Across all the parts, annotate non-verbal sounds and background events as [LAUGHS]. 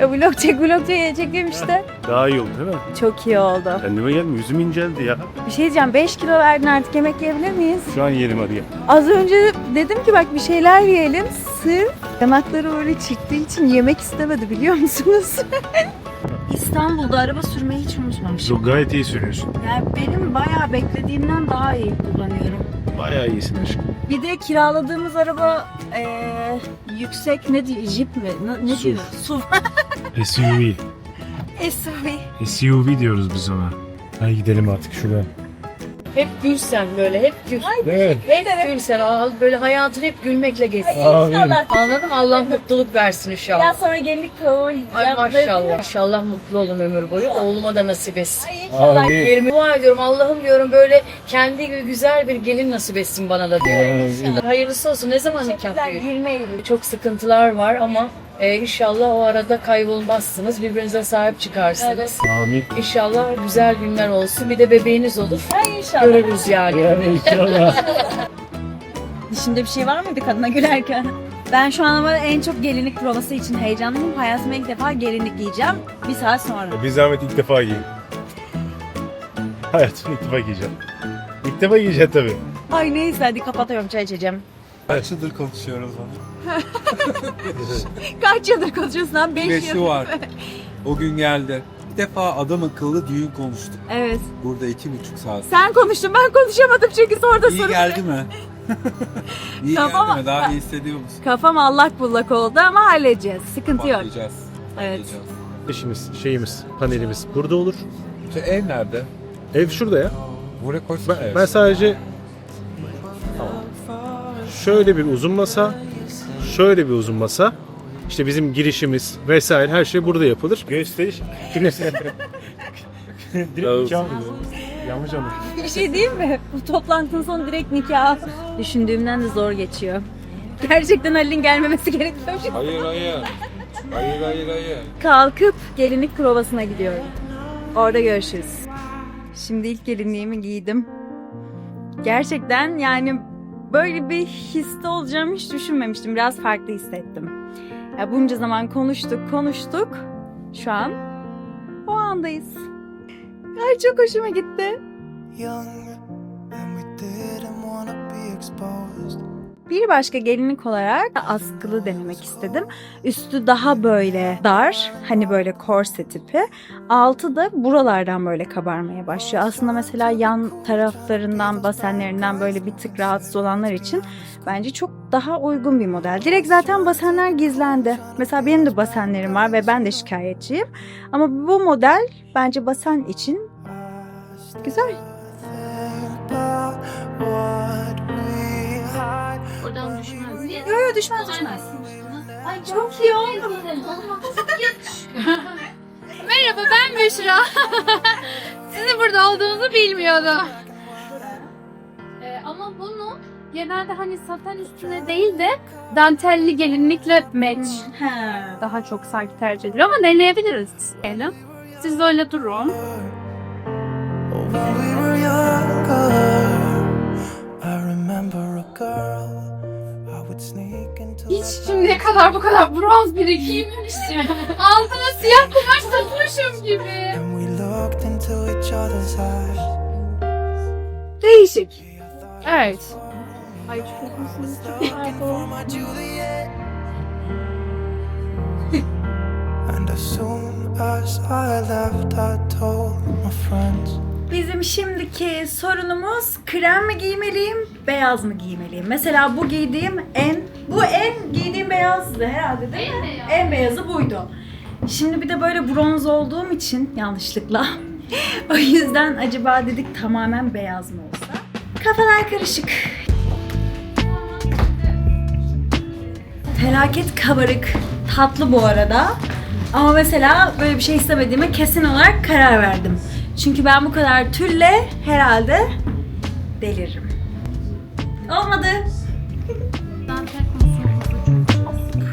Ya vlog çek vlog çek çekeyim işte. Daha iyi oldu değil mi? Çok iyi oldu. Kendime geldim. Yüzüm inceldi ya. Bir şey diyeceğim 5 kilo verdin artık yemek yiyebilir miyiz? Şu an yerim hadi gel. Az önce dedim ki bak bir şeyler yiyelim. Sırf yanakları öyle çıktığı için yemek istemedi biliyor musunuz? [LAUGHS] İstanbul'da araba sürmeyi hiç unutmamışım. Çok gayet iyi sürüyorsun. Yani benim bayağı beklediğimden daha iyi kullanıyorum. Bayağı iyisin aşkım. Bir de kiraladığımız araba eee, yüksek ne diyor? Jeep mi? Ne, ne SUV. diyor? SUV. [LAUGHS] SUV. SUV. SUV diyoruz biz ona. Hadi gidelim artık şuraya. Hep gülsen böyle hep gül. Evet. Hep gülsen al böyle hayatın hep gülmekle geçsin. İnşallah. Anladın mı? Allah mutluluk versin Ya inşallah. sonra gelinlik programı Ay maşallah. İnşallah mutlu olun ömür boyu. Oğluma da nasip etsin. İnşallah. Amin. Yerime dua ediyorum. Allah'ım diyorum böyle kendi gibi güzel bir gelin nasip etsin bana da diyorum. Hayırlısı olsun. Ne zaman nikah? 20 Eylül. Çok sıkıntılar var ama e, inşallah o arada kaybolmazsınız. Birbirinize sahip çıkarsınız. Amin. İnşallah güzel günler olsun. Bir de bebeğiniz olur. Ay inşallah. Görürüz yani. Yani inşallah. [LAUGHS] Dişinde bir şey var mıydı kadına gülerken? Ben şu an ama en çok gelinlik provası için heyecanlıyım. Hayatımda ilk defa gelinlik giyeceğim. Bir saat sonra. Bir zahmet ilk defa giyin. Hayatımda ilk defa giyeceğim. İlk defa giyeceğim tabii. Ay neyse hadi kapatıyorum çay içeceğim. Kaç yıldır konuşuyoruz onu? [LAUGHS] Kaç yıldır konuşuyorsun lan? 5 Beşi yıl. var. [LAUGHS] O gün geldi. Bir defa adam akıllı düğün konuştuk. Evet. Burada iki buçuk saat. Sen konuştun ben konuşamadım çünkü orada İyi soru. geldi mi? [LAUGHS] İyi Tamam. geldi mi? Daha iyi hissediyor musun? Kafam allak bullak oldu ama halledeceğiz. Sıkıntı yok. Patlayacağız. Evet. Patlayacağız. İşimiz, şeyimiz, panelimiz burada olur. Şu ev nerede? Ev şurada ya. Buraya koysana Ben, ev. ben sadece şöyle bir uzun masa, şöyle bir uzun masa. İşte bizim girişimiz vesaire her şey burada yapılır. Gösteriş. [LAUGHS] Direkt nikah mı? Yanlış anladım. Bir şey diyeyim mi? Bu toplantının sonu direkt nikah. Düşündüğümden de zor geçiyor. Gerçekten Halil'in gelmemesi gerekiyormuş. Hayır hayır. Hayır hayır hayır. Kalkıp gelinlik provasına gidiyorum. Orada görüşürüz. Şimdi ilk gelinliğimi giydim. Gerçekten yani böyle bir histe olacağımı hiç düşünmemiştim. Biraz farklı hissettim. Ya bunca zaman konuştuk, konuştuk. Şu an o andayız. Ay çok hoşuma gitti. young Bir başka gelinlik olarak askılı denemek istedim. Üstü daha böyle dar, hani böyle korse tipi. Altı da buralardan böyle kabarmaya başlıyor. Aslında mesela yan taraflarından, basenlerinden böyle bir tık rahatsız olanlar için bence çok daha uygun bir model. Direkt zaten basenler gizlendi. Mesela benim de basenlerim var ve ben de şikayetçiyim. Ama bu model bence basen için güzel. Oradan düşmez. Yok yok düşmez düşmez. Ay çok iyi oldu. [LAUGHS] Merhaba ben Büşra. [LAUGHS] Sizin burada olduğunuzu bilmiyordum. Ee, ama bunu genelde hani saten üstüne değil de dantelli gelinlikle match daha çok sanki tercih ediliyor ama deneyebiliriz. Diyelim. Siz öyle durun. When we were younger, Hiç şimdiye kadar bu kadar bronz biri giymemiştim. Altına siyah kumaş takmışım gibi. Değişik. Evet. Ay çok. Bizim şimdiki sorunumuz krem mi giymeliyim, beyaz mı giymeliyim? Mesela bu giydiğim en, bu en giydiğim beyazdı herhalde değil mi? En beyazı buydu. Şimdi bir de böyle bronz olduğum için yanlışlıkla. [LAUGHS] o yüzden acaba dedik tamamen beyaz mı olsa? Kafalar karışık. Felaket kabarık. Tatlı bu arada. Ama mesela böyle bir şey istemediğime kesin olarak karar verdim. Çünkü ben bu kadar tülle herhalde deliririm. Olmadı.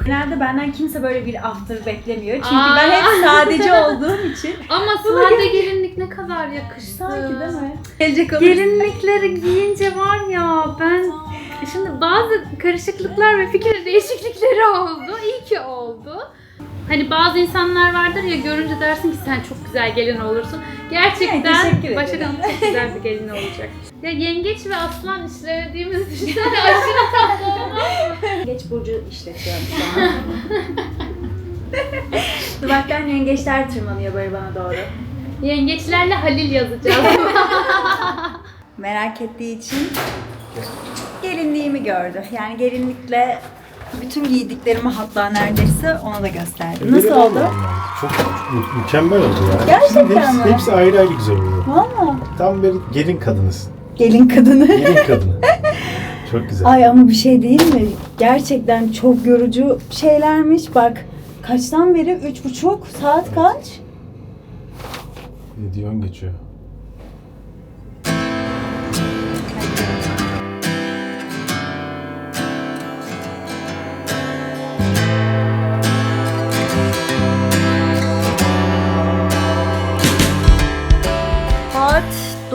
Genelde benden kimse böyle bir after beklemiyor. Çünkü ben hep sadece [LAUGHS] olduğum için. Ama sade gelinlik ne kadar yakıştı. Sanki değil mi? Gelecek olursa. Gelinlikleri giyince var ya ben şimdi bazı karışıklıklar ve fikir değişiklikleri oldu. İyi ki oldu. Hani bazı insanlar vardır ya görünce dersin ki sen çok güzel gelin olursun. Gerçekten. Başak Hanım çok güzel bir gelin olacak. Ya yengeç ve aslan işlediğimizi düşünsene aşırı tatlı olmaz mı? Geç burcu işletiyorum şu an. Dudaktan yengeçler tırmanıyor böyle bana doğru. Yengeçlerle Halil yazacağız. [LAUGHS] Merak ettiği için gelinliğimi gördü. Yani gelinlikle bütün giydiklerimi hatta neredeyse ona da gösterdim. Nasıl oldu? Çok mü- mükemmel oldu ya. Gerçekten hepsi, mi? hepsi ayrı ayrı güzel oluyor. Valla. Tam bir gelin kadınısın. Gelin kadını. Gelin kadını. Çok güzel. Ay ama bir şey değil mi? Gerçekten çok yorucu şeylermiş. Bak kaçtan beri? Üç buçuk saat kaç? Diyon geçiyor.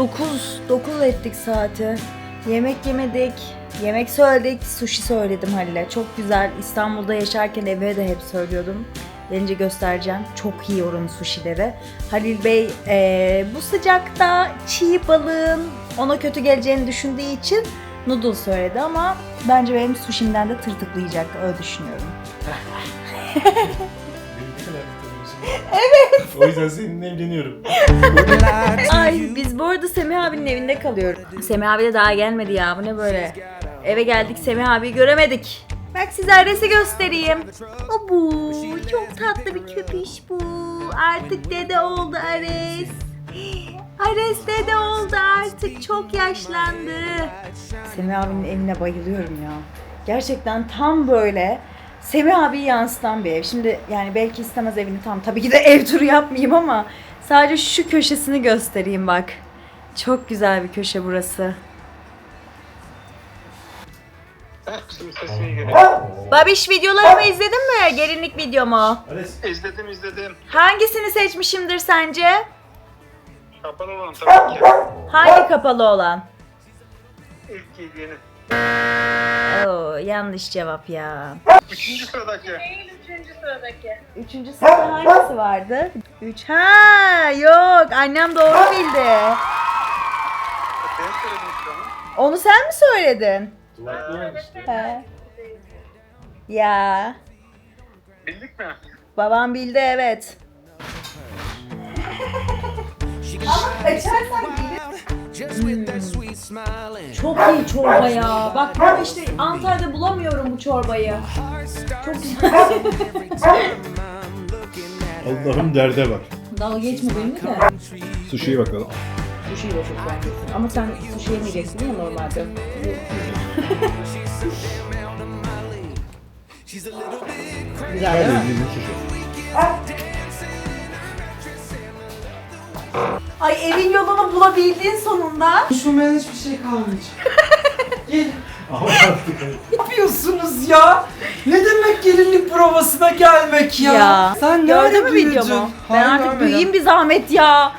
9. 9 ettik saati. Yemek yemedik. Yemek söyledik. Sushi söyledim Halil'e. Çok güzel. İstanbul'da yaşarken eve de hep söylüyordum. Gelince göstereceğim. Çok iyi oranın sushileri. Halil Bey eee, bu sıcakta çiğ balığın ona kötü geleceğini düşündüğü için noodle söyledi ama bence benim sushimden de tırtıklayacak. Öyle düşünüyorum. [LAUGHS] evet. O yüzden seninle evleniyorum. Ay biz bu arada Semih abinin evinde kalıyoruz. Semih abi de daha gelmedi ya bu ne böyle. Eve geldik Semih abiyi göremedik. Bak size Ares'i göstereyim. O bu çok tatlı bir köpüş bu. Artık dede oldu Ares. Ares dede oldu artık çok yaşlandı. Semih abinin evine bayılıyorum ya. Gerçekten tam böyle Semih abiyi yansıtan bir ev. Şimdi yani belki istemez evini tam. Tabii ki de ev turu yapmayayım ama sadece şu köşesini göstereyim bak. Çok güzel bir köşe burası. Babiş videolarımı izledin mi? Gelinlik videomu. İzledim izledim. Hangisini seçmişimdir sence? Kapalı olan tabii ki. Hangi kapalı olan? İlk giydiğini. Yanlış cevap ya. Üçüncü sıradaki. Üçüncü sırada hangisi vardı? Üç. Ha yok annem doğru bildi. Onu. Onu sen mi söyledin? He. Ya Bildik mi? babam bildi evet. Ama açarsan Hmm. Çok iyi çorba ya. Bak ben işte Antalya'da bulamıyorum bu çorbayı. Çok güzel. Allah'ım derde bak. Dalga geçme benimle de. Sushi'ye bakalım. Sushi'yi de çok beğendim. Ama sen sushi yemeyeceksin değil mi normalde? Güzel değil mi? Ay evin yolunu bulabildin sonunda. Konuşmamaya hiçbir şey kalmayacak. [LAUGHS] Gelin. Ne yapıyorsunuz ya? Ne demek gelinlik provasına gelmek ya? Ya, Sen nerede Gördün mü büyüdün? videomu? Ben Hayır, artık görmedim. büyüyeyim bir zahmet ya.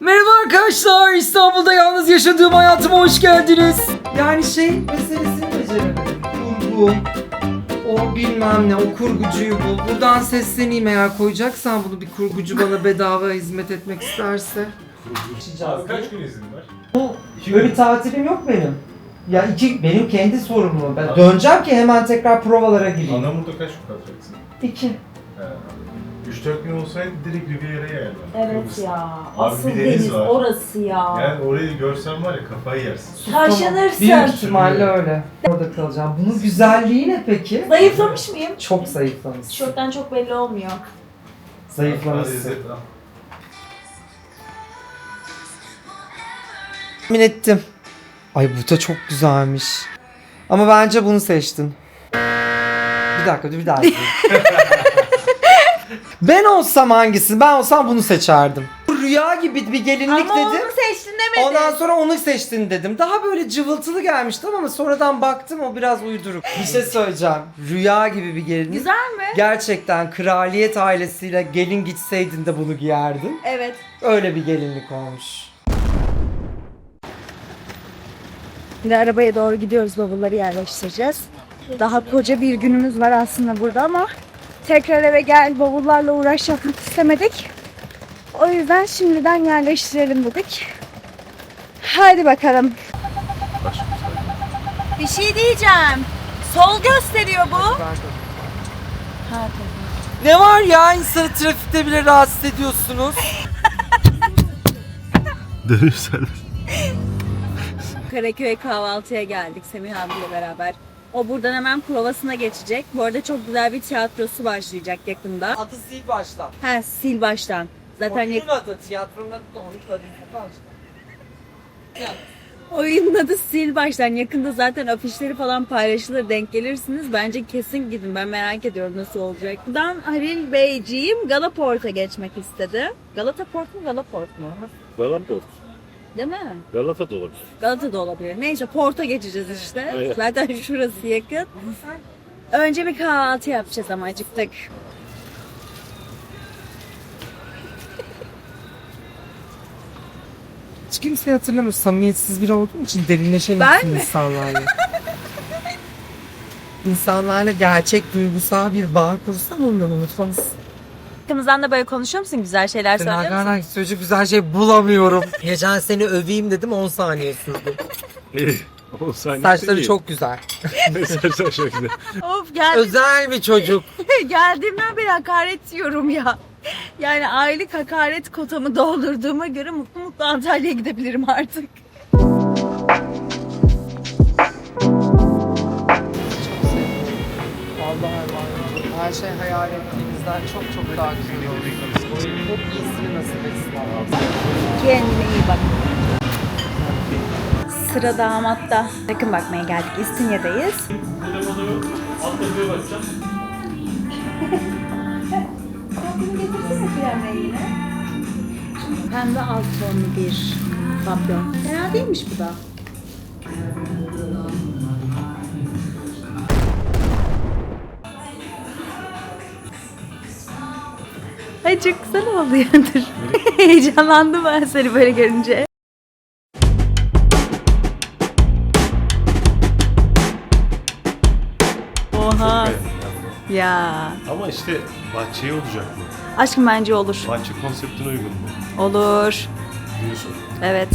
Merhaba arkadaşlar. İstanbul'da yalnız yaşadığım hayatıma hoş geldiniz. Yani şey meselesini beceremedim. Kurgu. O bilmem ne, o kurgucuyu bul. Buradan sesleneyim eğer koyacaksan bunu bir kurgucu bana bedava hizmet etmek isterse. Abi kaç gün izin var? Böyle bir tatilim yok benim. Ya iki, benim kendi sorumluluğum. Ben döneceğim ki hemen tekrar provalara gireyim. Anamur'da kaç gün kalacaksın? İki. 3-4 gün olsaydı direkt Riviera'ya yerler. Evet ya. Abi Asıl bir deniz deniz var. orası ya. Yani orayı görsen var ya kafayı yersin. Taşınırsın. Büyük ihtimalle öyle. Orada kalacağım. Bunun güzelliği ne peki? Zayıflamış mıyım? Çok zayıflamış. Tişörtten çok belli olmuyor. Hadi Zayıflamışsın. Al. Tahmin ettim. Ay bu da çok güzelmiş. Ama bence bunu seçtin. Bir dakika dur bir daha izleyeyim. [LAUGHS] ben olsam hangisini? Ben olsam bunu seçerdim. Rüya gibi bir gelinlik Ama dedim. onu seçtin demedin. Ondan sonra onu seçtin dedim. Daha böyle cıvıltılı gelmişti ama sonradan baktım o biraz uyduruk. Bir şey söyleyeceğim. Rüya gibi bir gelinlik. Güzel mi? Gerçekten kraliyet ailesiyle gelin gitseydin de bunu giyerdin. Evet. Öyle bir gelinlik olmuş. Şimdi arabaya doğru gidiyoruz bavulları yerleştireceğiz. Daha koca bir günümüz var aslında burada ama tekrar eve gel bavullarla uğraş yapmak istemedik. O yüzden şimdiden yerleştirelim dedik. Hadi bakalım. Bir şey diyeceğim. Sol gösteriyor bu. Ne var ya insanı trafikte bile rahatsız ediyorsunuz. [LAUGHS] Dönüşsen. Karaköy'e kahvaltıya geldik Semih abiyle beraber. O buradan hemen provasına geçecek. Bu arada çok güzel bir tiyatrosu başlayacak yakında. Adı sil baştan. Ha sil baştan. Zaten Oyunun adı, tiyatronun adı da onun adı sil baştan. oyunun adı sil baştan. Yakında zaten afişleri falan paylaşılır denk gelirsiniz. Bence kesin gidin. Ben merak ediyorum nasıl olacak. Buradan Halil Beyciğim Galaport'a geçmek istedi. Galata Port mu Galaport mu? Galata Değil mi? Galata da olabilir. Galata da olabilir. Neyse Port'a geçeceğiz işte. Evet. Zaten [LAUGHS] şurası yakın. Önce bir kahvaltı yapacağız ama acıktık. [LAUGHS] Hiç kimse hatırlamıyor. Samimiyetsiz biri olduğum için derinleşemiyorsun insanlarla. [LAUGHS] İnsanlarla gerçek duygusal bir bağ kursan ondan unutmaz. Arkamızdan da böyle konuşuyor musun? Güzel şeyler söylüyor musun? Nagardan söyleyecek güzel şey bulamıyorum. [LAUGHS] Geçen seni öveyim dedim 10 saniye sürdü. o saniye Saçları çok güzel. Saçları çok güzel. Of gel, Özel bir çocuk. [LAUGHS] geldiğimden beri hakaret yiyorum ya. Yani aylık hakaret kotamı doldurduğuma göre mutlu mutlu Antalya'ya gidebilirim artık. Vallahi. Her şey hayal ettiğimizden çok çok daha güzel oldu. Çok iyisini nasip etsin Allah. Kendine iyi bak. Sıra damatta. Yakın bakmaya geldik. İstinye'deyiz. Pembe alt tonlu bir papyon. Fena değilmiş bu da. Ay çok güzel oldu yani. [LAUGHS] Heyecanlandım ben seni böyle görünce. Oha. Ya. Ama işte bahçeye olacak mı? Aşkım bence olur. Bahçe konseptine uygun mu? Olur. Diyorsun. Evet.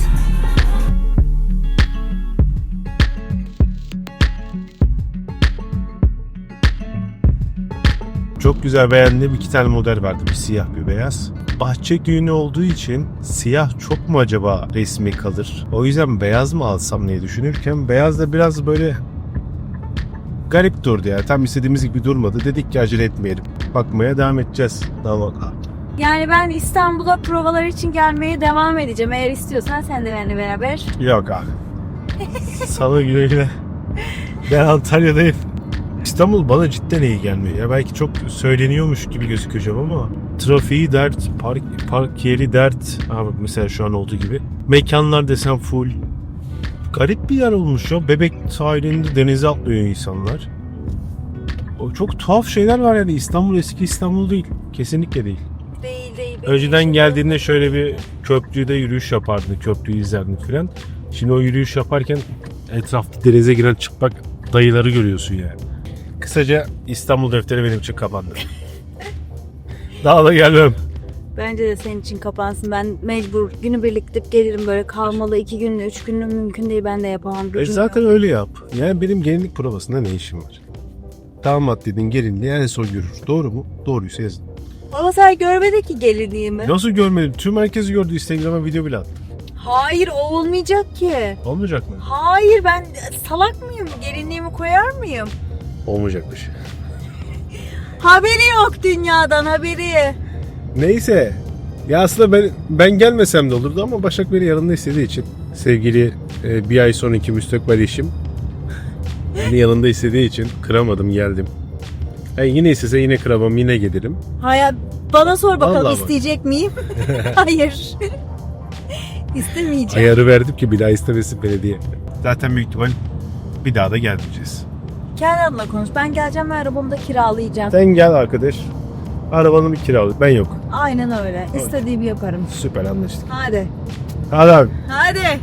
Çok güzel beğendiğim iki tane model vardı. Bir siyah bir beyaz. Bahçe düğünü olduğu için siyah çok mu acaba resmi kalır? O yüzden beyaz mı alsam diye düşünürken beyaz da biraz böyle garip durdu ya. Tam istediğimiz gibi durmadı. Dedik ki acele etmeyelim. Bakmaya devam edeceğiz. Tamam. Yani ben İstanbul'a provalar için gelmeye devam edeceğim. Eğer istiyorsan sen de benimle beraber. Yok abi. Salı güle güle. Ben Antalya'dayım. İstanbul bana cidden iyi gelmiyor. Ya belki çok söyleniyormuş gibi gözükeceğim ama trafiği dert, park, park yeri dert. Ha bak mesela şu an olduğu gibi. Mekanlar desem full. Garip bir yer olmuş ya. Bebek sahilinde denize atlıyor insanlar. O çok tuhaf şeyler var yani. İstanbul eski İstanbul değil. Kesinlikle değil. Değil değil. Önceden geldiğinde şöyle bir köprüde yürüyüş yapardın, köprüyü izlerdin filan. Şimdi o yürüyüş yaparken etrafta denize giren çıplak dayıları görüyorsun yani. Kısaca İstanbul defteri benim için kapandı. [LAUGHS] Daha da gelmem. Bence de senin için kapansın. Ben mecbur günübirlik gidip gelirim böyle kalmalı iki günlü, üç günlü mümkün değil. Ben de yapamam. E Gücüm zaten yok. öyle yap. Yani benim gelinlik provasında ne işim var? Damat dedin gelinliği en son görür. Doğru mu? Doğruysa yazın. Ama sen görmedin ki gelinliğimi. Nasıl görmedim? Tüm herkesi gördü. Instagram'a video bile attı. Hayır o olmayacak ki. Olmayacak mı? Hayır ben salak mıyım? Gelinliğimi koyar mıyım? Olmayacakmış. Haberi yok dünyadan haberi. Neyse. Ya aslında ben ben gelmesem de olurdu ama Başak beni yanında istediği için sevgili e, bir ay sonraki müstakbel eşim [LAUGHS] beni yanında istediği için kıramadım geldim. Yani yine istese yine kıramam yine gelirim. Hayır bana sor bakalım Vallahi bak. isteyecek miyim? [LAUGHS] Hayır. [LAUGHS] İstemeyeceğim. Ayarı verdim ki bir daha istemesin belediye. Zaten büyük ihtimal bir daha da gelmeyeceğiz. Kendi adına konuş. Ben geleceğim ve arabamı da kiralayacağım. Sen gel arkadaş. Arabanı bir kiralık. Ben yok. Aynen öyle. İstediğimi yaparım. Süper anlaştık. Hadi. Hadi abi. Hadi.